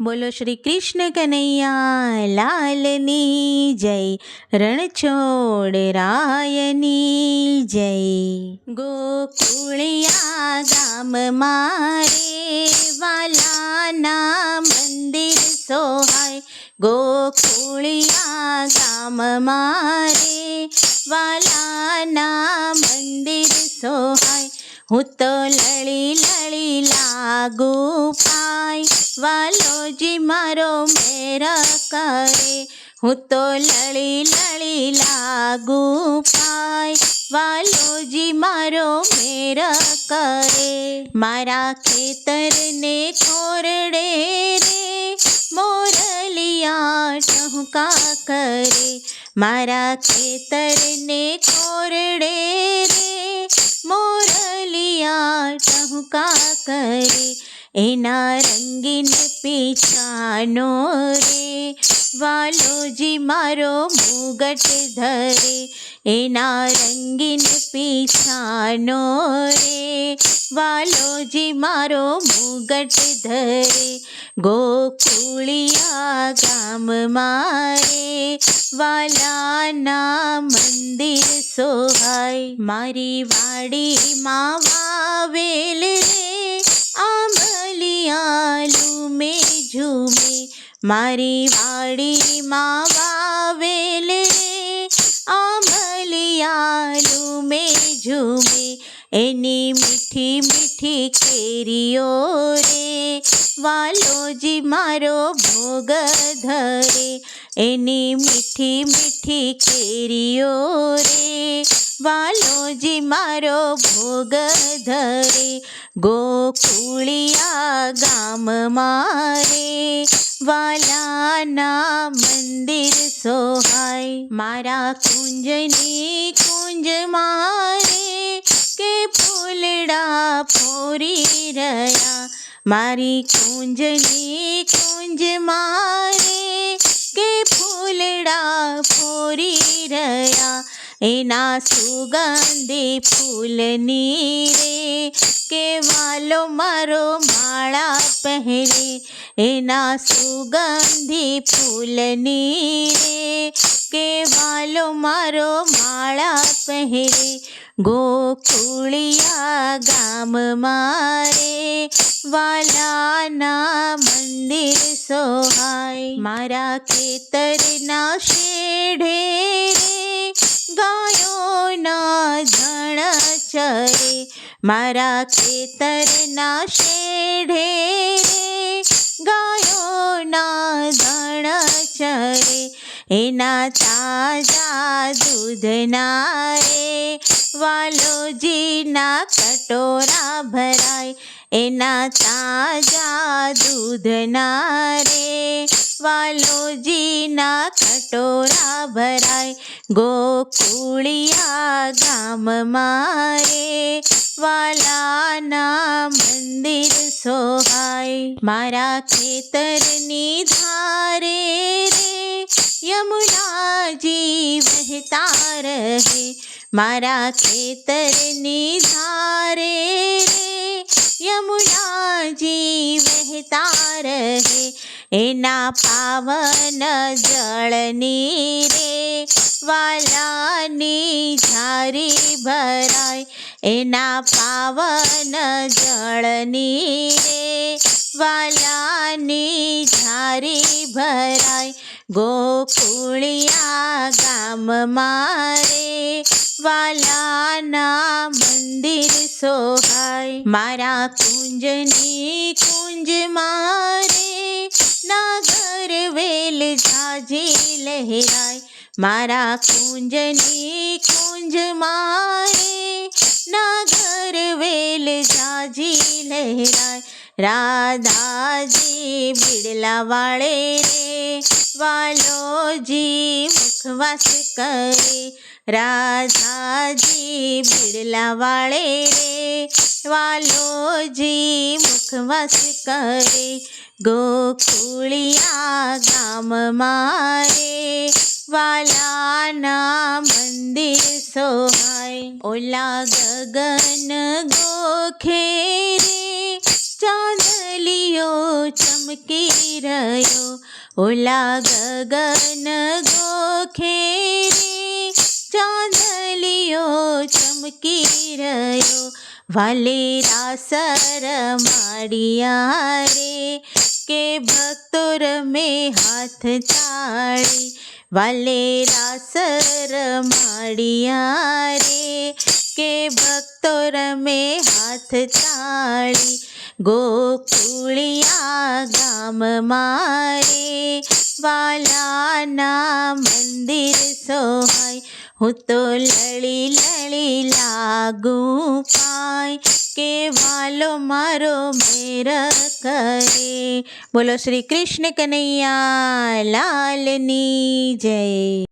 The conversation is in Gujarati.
બોલો શ્રી કૃષ્ણ કનૈયા, લાલની જય, રણછોડ રાયની જય. ગોકુળિયા ગામ મારે વાલાના મંદિર સોહાય. ગોકુળિયા ગામ મારે વાલાના મંદિર સોહાય. હું તો લળી લળી લાગુ પાય. વાલોજી મારો મેર કરે. હું તો લળી લળી લાગુ પાય. વાલોજી મારો મેર કરે. મારા ખેતરને ખોરડે રે. મોરલિયા ટહુકા કરે. મારા ખેતરને ખોરડે રે. મોરલિયા ટહુકા કરે. એના રંગીન પીછાનો રે, વાલોજી મારો મુગટ ધરે, એના રંગીન પીછાનો રે, વાલોજી મારો મુગટ ધરે, ગોકુળિયા ગામ મારે વાલાના મંદિર સોહાય, મારી વાડીમાં વાવેલ રે મારી વાડીમાં વાવેલ રે આંબલિયાલું મેં ઝૂમે એની મીઠી મીઠી કેરીઓ રે, વાલોજી મારો ભોગ ધરે, એની મીઠી મીઠી કેરીઓ રે, વાલોજી મારો ભોગ ધરે, ગોકુળિયા ગામ મારે વાલાના મંદિર સોહાય. મારા કુંજની કુંજ મારે કે ફૂલડા ફોરી રહ્યા. મારી કુંજની કુંજ મારે કે ફૂલડા ફોરી રહ્યા. એના સુગંધી ફૂલની રે કે વાલો મારો માળા પહેરે, એના સુગંધી ફૂલની રે કે વાલો મારો માળા પહેરે, ગોકુળિયા ગામ મારે, વાલાના મંદિર સોહાય મારા ખેતરના શેઢે ગાયોના ધણ ચરે મારા ખેતરના શેઢે રે ગાયોના ધણ ચરે એના તાજા દૂધના રે વાલોજીના કટોરા ભરાય એના તાજા દૂધના રે વાલોજીના કટોરા ભરાય ગોકુળિયા ગામ મારે વાલાના મંદિર સોહાય મારા ખેતરની ધારે રે યમુનાજી વહેતા રહે મારા ખેતરની ધારે રે યમુનાજી વહેતા રહે એના પાવન જળની રે વાલાની ઝારી ભરાય. એના પાવન જળની રે વાલાની ઝારી ભરાય. ગોકુળિયા ગામ મારે વાલાના મંદિર સોહાય મારા કુંજની કુંજ મારે નાગર વેલ જાજી લહેરાય. મારા કુંજની કુંજ મારે લહેરાય રાધાજી બિડલા વાળે રે, વાલોજી મુખવાસ કરે. રાધાજી બિડલા વાળે રે, વાલોજી મુખવાસ કરે. ગોકુળિયા ગામ મારે, વાલાના મંદિર સોહાય ઓલા ગગન ગોખે ચમકી રહ્યો ઓલા ગગન ગોખે રે ચાંદલિયો ચમકી રહ્યો વાલેરા સર માડિયા રે કે ભક્તો રમે હાથ તાળી વાલેરા સર માડિયા રે કે ભક્તો રમે હાથ તાળી ગોકુળિયા ગામ મારે વાલાના મંદિર સોહાય હું તો લળી લળી લાગુ પાય કે વાલો મારો મેર કરે બોલો શ્રી કૃષ્ણ કનૈયા લાલની જય